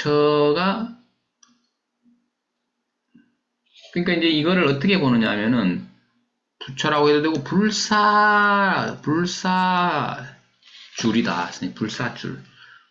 부처가 그러니까 이제 이거를 어떻게 보느냐 하면은 부처라고 해도 되고 불사 불사 줄이다. 불사줄.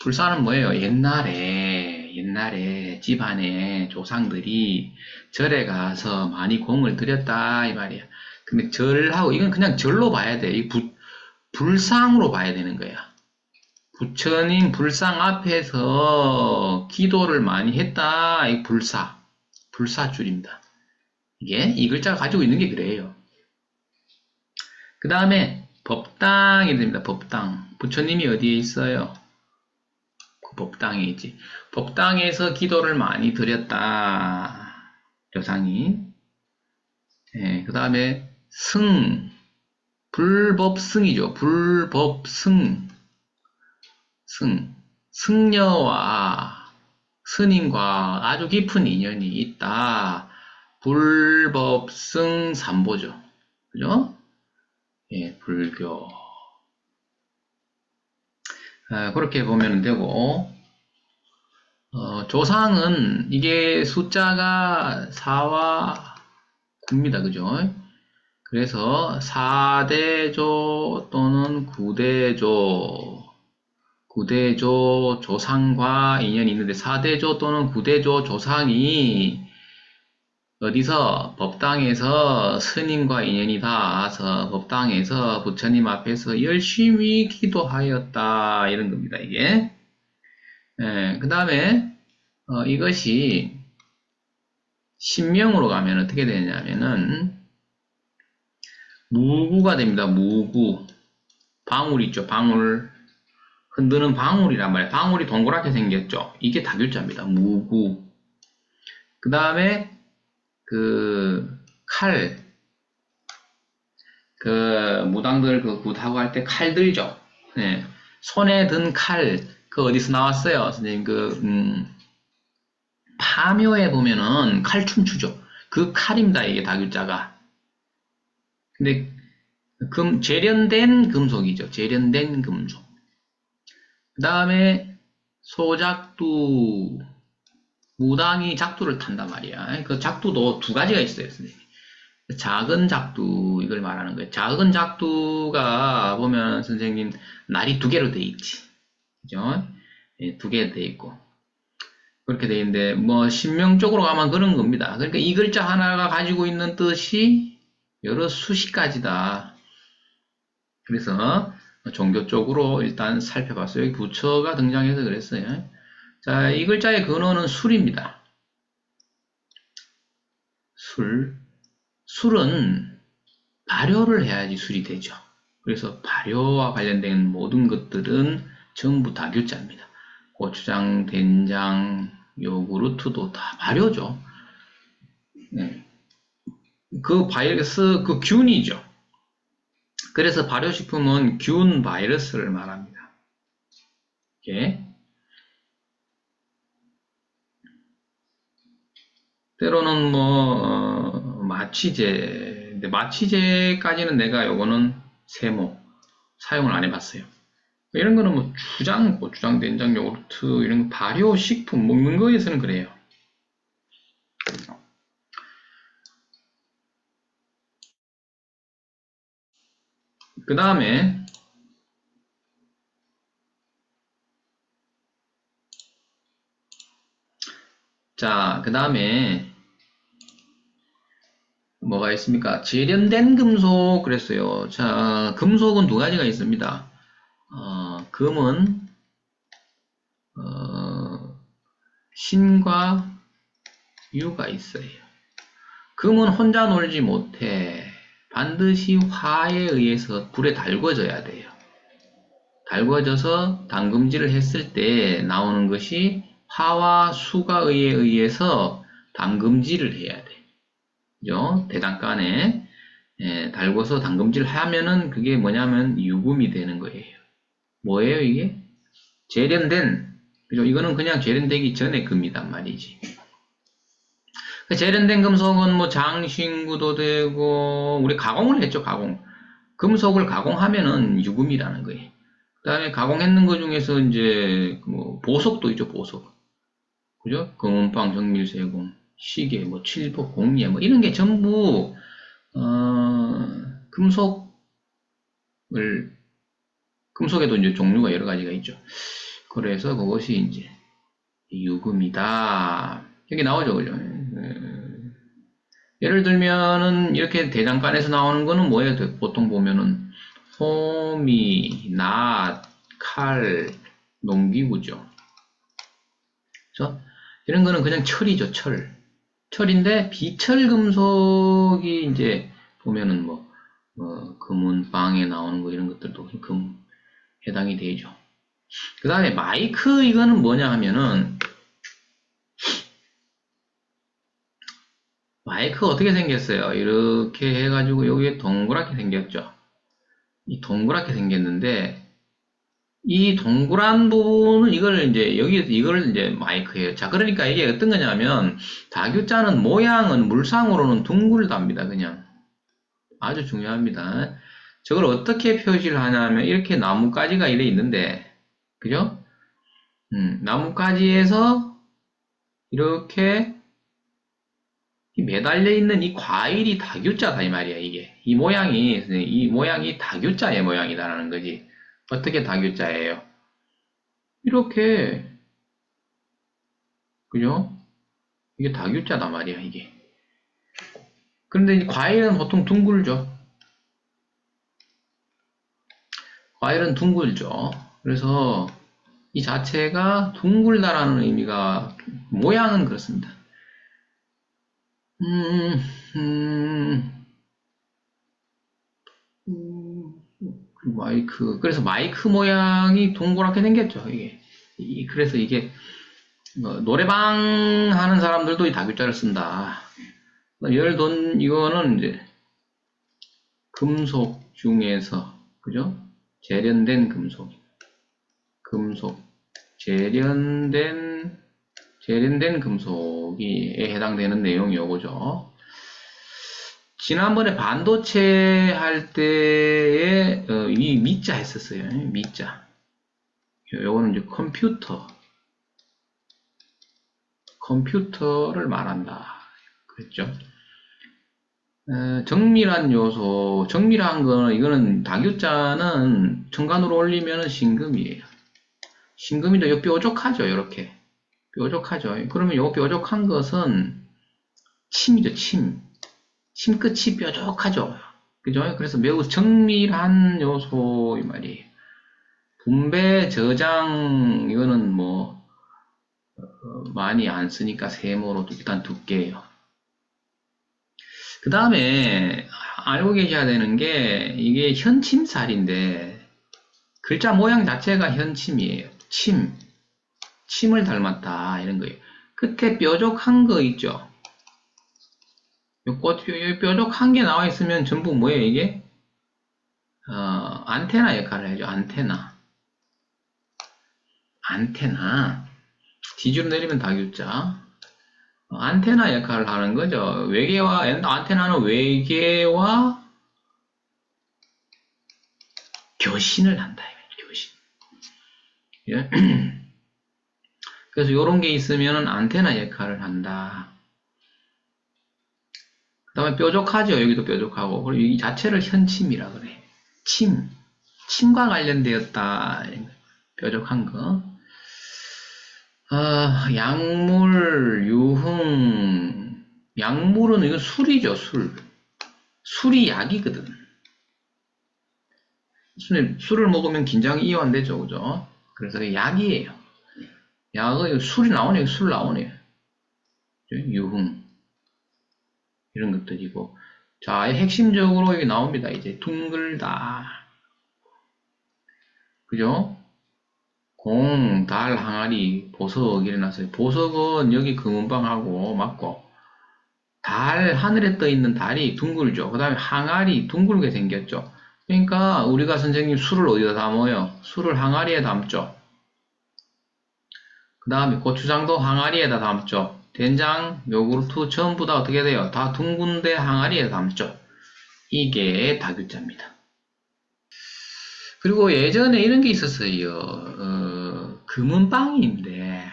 불사는 뭐예요? 옛날에 옛날에 집안에 조상들이 절에 가서 많이 공을 들였다 이 말이야. 근데 절하고 이건 그냥 절로 봐야 돼. 이 부, 불상으로 봐야 되는 거야. 부처님 불상 앞에서 기도를 많이 했다. 이 불사. 불사줄입니다. 이게 이 글자가 가지고 있는 게 그래요. 그 다음에 법당이 됩니다. 법당. 부처님이 어디에 있어요? 그 법당에 있지. 법당에서 기도를 많이 드렸다. 조상이. 예, 그 다음에 승. 불법승이죠. 불법승. 승. 승려와 스님과 아주 깊은 인연이 있다. 불법승 삼보죠. 그죠? 예, 불교. 아, 그렇게 보면 되고, 어, 조상은 이게 숫자가 4와 9입니다. 그죠? 그래서 4대조 또는 9대조, 9대조 조상과 인연이 있는데 4대조 또는 9대조 조상이 어디서? 법당에서 스님과 인연이 닿아서 법당에서 부처님 앞에서 열심히 기도하였다. 이런 겁니다 이게. 예, 그 다음에 어, 이것이 신명으로 가면 어떻게 되냐면은 무구가 됩니다 무구. 방울 있죠 방울 흔드는 방울이란 말이에요 방울이 동그랗게 생겼죠 이게 다교자입니다 무구 그 다음에 그, 칼, 그, 무당들 그 굿하고 할 때 칼 들죠? 네. 손에 든 칼, 그 어디서 나왔어요? 선생님, 그, 음, 파묘에 보면은 칼춤 추죠. 그 칼입니다, 이게 다글자가. 근데, 금, 재련된 금속이죠. 재련된 금속. 그 다음에, 소작두, 무당이 작두를 탄단 말이야. 그 작두도 두 가지가 있어요, 선생님. 작은 작두, 이걸 말하는 거예요. 작은 작두가 보면 선생님, 날이 두 개로 돼 있지. 그죠? 예, 두개 돼 있고. 그렇게 돼 있는데, 뭐, 신명적으로 가면 그런 겁니다. 그러니까 이 글자 하나가 가지고 있는 뜻이 여러 수십 가지다. 그래서 종교 쪽으로 일단 살펴봤어요. 여기 부처가 등장해서 그랬어요. 자, 이 글자의 근원은 술입니다. 술. 술은 발효를 해야지 술이 되죠. 그래서 발효와 관련된 모든 것들은 전부 다 교자입니다. 고추장, 된장, 요구르트도 다 발효죠. 네. 그 바이러스, 그 균이죠. 그래서 발효식품은 균 바이러스를 말합니다. 이렇게. 때로는 뭐 어, 마취제 근데 마취제까지는 내가 요거는 세모 사용을 안 해봤어요 이런 거는 뭐 주장, 고추장, 뭐 된장, 요구르트 이런 거 발효식품 먹는 거에서는 그래요 그 다음에 자, 그 다음에 뭐가 있습니까? 재련된 금속 그랬어요. 자, 금속은 두 가지가 있습니다. 어, 금은 어, 신과 유가 있어요. 금은 혼자 놀지 못해. 반드시 화에 의해서 불에 달궈져야 돼요. 달궈져서 담금질을 했을 때 나오는 것이 화와 수가 에 의해서 담금질을 해야 돼. 그죠? 대단간에 예, 달궈서 담금질을 하면은 그게 뭐냐면 유금이 되는 거예요. 뭐예요 이게? 재련된 그죠? 이거는 그냥 재련되기 전에 금이단 말이지. 그 재련된 금속은 뭐 장신구도 되고 우리 가공을 했죠 가공. 금속을 가공하면은 유금이라는 거예요. 그 다음에 가공했는 것 중에서 이제 뭐 보석도 있죠 보석. 그죠? 금은방, 정밀세공, 시계, 뭐 칠복, 공예, 뭐 이런 게 전부 어, 금속을 금속에도 이제 종류가 여러 가지가 있죠. 그래서 그것이 이제 유금이다. 여기 나오죠, 그죠? 음, 예를 들면은 이렇게 대장간에서 나오는 거는 뭐예요? 보통 보면은 호미, 낫, 칼, 농기구죠. 그죠? 이런 거는 그냥 철이죠, 철. 철인데 비철 금속이 이제 보면은 뭐, 뭐 금은 빵에 나오는 거 이런 것들도 금 해당이 되죠. 그 다음에 마이크 이거는 뭐냐 하면은 마이크 어떻게 생겼어요? 이렇게 해가지고 여기에 동그랗게 생겼죠. 이 동그랗게 생겼는데 이 동그란 부분은 이걸 이제 여기 이걸 이제 마이크예요. 자 그러니까 이게 어떤 거냐면 다교자는 모양은 물상으로는 둥글답니다. 그냥 아주 중요합니다. 저걸 어떻게 표시를 하냐면 이렇게 나뭇가지가 이래 있는데 그죠? 음, 나뭇가지에서 이렇게 이 매달려 있는 이 과일이 다교자다 이 말이야 이게. 이 모양이 이 모양이 다교자의 모양이다라는 거지. 어떻게 다교자예요? 이렇게. 그죠? 이게 다교자단 말이야 이게. 그런데 이 과일은 보통 둥글죠. 과일은 둥글죠. 그래서 이 자체가 둥글다라는 의미가 모양은 그렇습니다 음, 음, 음, 그 마이크. 그래서 마이크 모양이 동그랗게 생겼죠, 이게. 이- 그래서 이게, 뭐 노래방 하는 사람들도 이 다교자를 쓴다. 든, 이거는 이제, 금속 중에서, 그죠? 재련된 금속. 금속. 재련된 재련된 금속에 해당되는 내용이 요거죠. 지난번에 반도체 할 때에 어, 이 미자 했었어요. 미자. 요거는 이제 컴퓨터. 컴퓨터를 말한다. 그랬죠. 어, 정밀한 요소, 정밀한 거는 이거는 다교자는 정관으로 올리면 신금이에요. 신금인데 요 뾰족하죠, 이렇게. 뾰족하죠. 그러면 요 뾰족한 것은 침이죠, 침. 침 끝이 뾰족하죠. 그죠? 그래서 매우 정밀한 요소, 이 말이에요. 분배, 저장, 이거는 뭐, 어, 많이 안 쓰니까 세모로 일단 두께예요. 그 다음에 알고 계셔야 되는 게 이게 현침살인데 글자 모양 자체가 현침이에요. 침. 침을 닮았다 이런 거예요. 끝에 뾰족한 거 있죠. 요 꽃, 요 뾰족한 게 나와 있으면 전부 뭐예요 이게? 어, 안테나 역할을 해죠. 안테나. 안테나. 뒤로 내리면 다교자. 어, 안테나 역할을 하는 거죠. 외계와 안테나는 외계와 교신을 한다. 교신. 예? 그래서 이런 게 있으면 안테나 역할을 한다. 그 다음에 뾰족하죠. 여기도 뾰족하고. 그리고 이 자체를 현침이라 그래. 침. 침과 관련되었다. 뾰족한 거. 아, 약물, 유흥. 약물은 이거 술이죠, 술. 술이 약이거든. 술, 술을 먹으면 긴장이 이완되죠, 그죠? 그래서 약이에요. 약은 술이 나오네요. 술 나오네요. 유흥. 이런 것들이고. 자, 핵심적으로 여기 나옵니다. 이제 둥글다. 그죠? 공, 달, 항아리, 보석 일어났어요. 보석은 여기 금은방하고 맞고 달, 하늘에 떠 있는 달이 둥글죠. 그 다음에 항아리 둥글게 생겼죠. 그러니까 우리가 선생님 술을 어디다 담아요? 술을 항아리에 담죠. 그 다음에 고추장도 항아리에다 담죠. 된장, 요구르트 전부 다 어떻게 돼요? 다 둥근데 항아리에 담죠. 이게 다교자입니다. 그리고 예전에 이런 게 있었어요. 어, 금은빵인데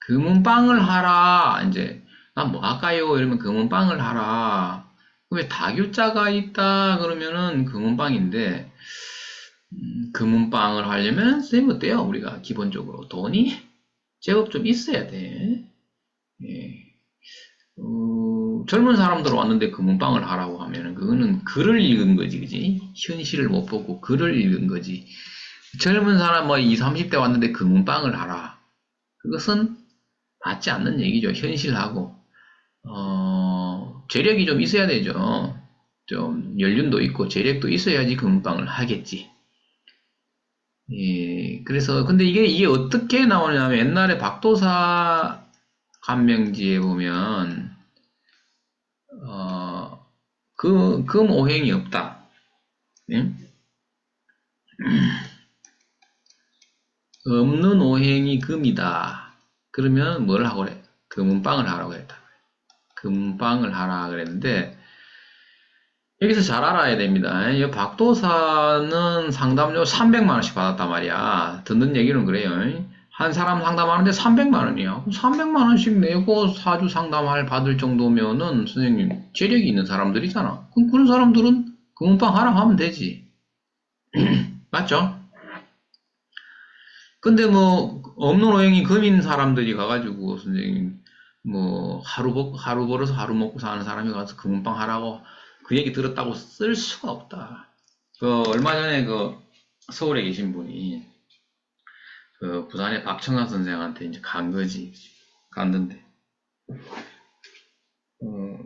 금은빵을 하라. 이제, 난 뭐 할까요? 이러면 금은빵을 하라. 왜 다교자가 있다 그러면은 금은빵인데, 음, 금은빵을 하려면 쌤 어때요? 우리가 기본적으로 돈이 제법 좀 있어야 돼. 예. 어, 젊은 사람들 왔는데 금은빵을 하라고 하면은 그거는 글을 읽은 거지, 그지? 현실을 못 보고 글을 읽은 거지. 젊은 사람 뭐 20, 30대 왔는데 금은빵을 하라. 그것은 맞지 않는 얘기죠. 현실하고. 어, 재력이 좀 있어야 되죠. 좀 연륜도 있고 재력도 있어야지 금은빵을 하겠지. 예, 그래서 근데 이게 이게 어떻게 나오냐면 옛날에 박도사 간명지에 보면 어, 그, 금 오행이 없다. 예? 없는 오행이 금이다. 그러면 뭘 하고 그래? 금은빵을 하라고 했다. 금빵을 하라 그랬는데 여기서 잘 알아야 됩니다. 이 박도사는 상담료 300만 원씩 받았단 말이야. 듣는 얘기는 그래요. 한 사람 상담하는데 300만 원이야. 300만 원씩 내고 사주 상담할 받을 정도면은 선생님 재력이 있는 사람들이잖아. 그럼 그런 사람들은 금은빵 하라 하면 되지. 맞죠? 근데 뭐 없는 오행이 금인 사람들이 가가지고 선생님 뭐 하루 벌 하루 벌어서 하루 먹고 사는 사람이 가서 금은빵 하라고 그 얘기 들었다고 쓸 수가 없다. 그 얼마 전에 그 서울에 계신 분이 그 부산의 박청환 선생한테 이제 간 거지. 갔는데 어,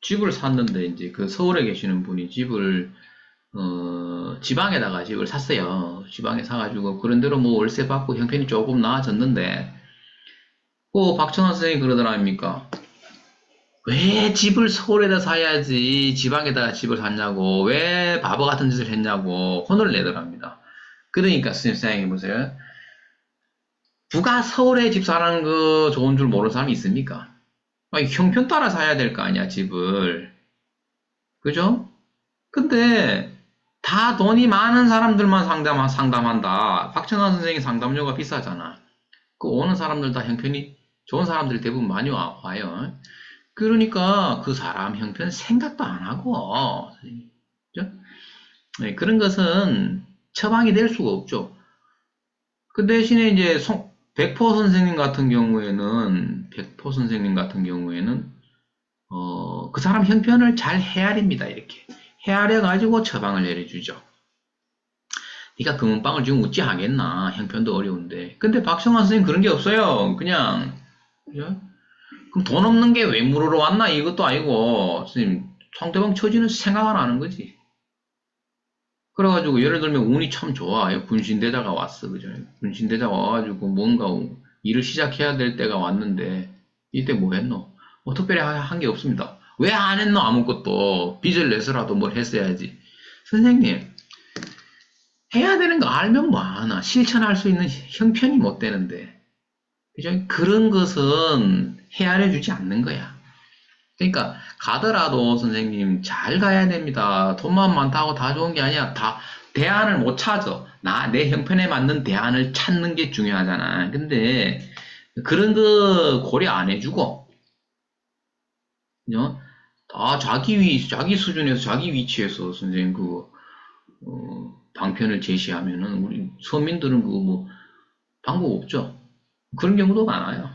집을 샀는데 이제 그 서울에 계시는 분이 집을 어, 지방에다가 집을 샀어요. 지방에 사가지고 그런대로 뭐 월세 받고 형편이 조금 나아졌는데 그 박청환 선생이 그러더라 아닙니까? 왜 집을 서울에다 사야지 지방에다가 집을 샀냐고 왜 바보 같은 짓을 했냐고 혼을 내더랍니다. 그러니까 선생님 생각해 보세요. 누가 서울에 집 사는 거 좋은 줄 모르는 사람이 있습니까? 아니, 형편 따라 사야 될 거 아니야 집을 그죠? 근데 다 돈이 많은 사람들만 상담, 상담한다. 박정환 선생님 상담료가 비싸잖아. 그 오는 사람들 다 형편이 좋은 사람들이 대부분 많이 와, 와요. 그러니까 그 사람 형편 생각도 안 하고, 그죠? 네, 그런 것은 처방이 될 수가 없죠. 그 대신에 이제 송, 백포 선생님 같은 경우에는, 백포 선생님 같은 경우에는, 어, 그 사람 형편을 잘 헤아립니다, 이렇게. 헤아려 가지고 처방을 내려주죠. 네가 금은빵을 지금 어찌 하겠나 형편도 어려운데 근데 박성환 선생님 그런 게 없어요 그냥 그죠? 그럼 돈 없는 게 왜 물으러 왔나? 이것도 아니고 선생님 상대방 처지는 생각 안 하는 거지. 그래가지고 예를 들면 운이 참 좋아. 군신대자가 왔어 그죠? 군신대자가 와가지고 뭔가 일을 시작해야 될 때가 왔는데 이때 뭐 했노? 뭐 특별히 한 게 없습니다. 왜 안 했노? 아무것도. 빚을 내서라도 뭘 했어야지. 선생님 해야 되는 거 알면 뭐하나. 실천할 수 있는 형편이 못 되는데. 그죠? 그런 것은 헤아려 주지 않는 거야 그러니까 가더라도 선생님 잘 가야 됩니다 돈만 많다고 다 좋은 게 아니야 다 대안을 못 찾아 나 내 형편에 맞는 대안을 찾는 게 중요하잖아 근데 그런 거 고려 안 해주고 그죠? 다 자기 위, 자기 수준에서 자기 위치에서 선생님 그 어, 방편을 제시하면은 우리 서민들은 그거 뭐 방법 없죠. 그런 경우도 많아요.